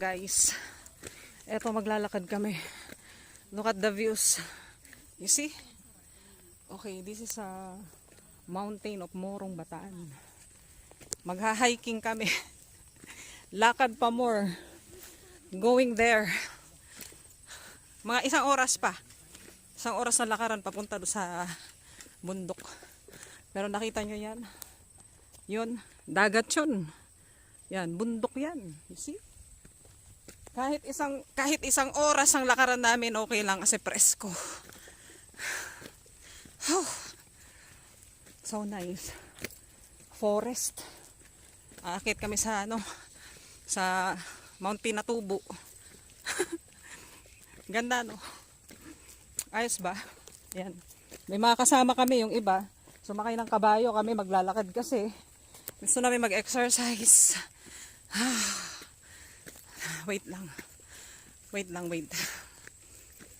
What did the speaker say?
Guys, eto maglalakad kami. Look at the views. You see? Okay, this is a mountain of Morong Bataan. Magha-hiking kami. Lakad pa more. Going there. Mga isang oras pa. Isang oras na lakaran papunta do sa bundok. Pero nakita nyo yan? Yun, dagat yun. Yan, bundok yan. You see? Kahit isang kahit isang oras ang lakaran namin okay lang kasi presko. So nice. Forest. Aakit kami sa ano sa Mount Pinatubo. Ganda no. Ayos ba? Yan. May mga kasama kami yung iba. Sumakay ng kabayo kami maglalakad kasi gusto namin mag-exercise. Wait lang. Wait lang, wait.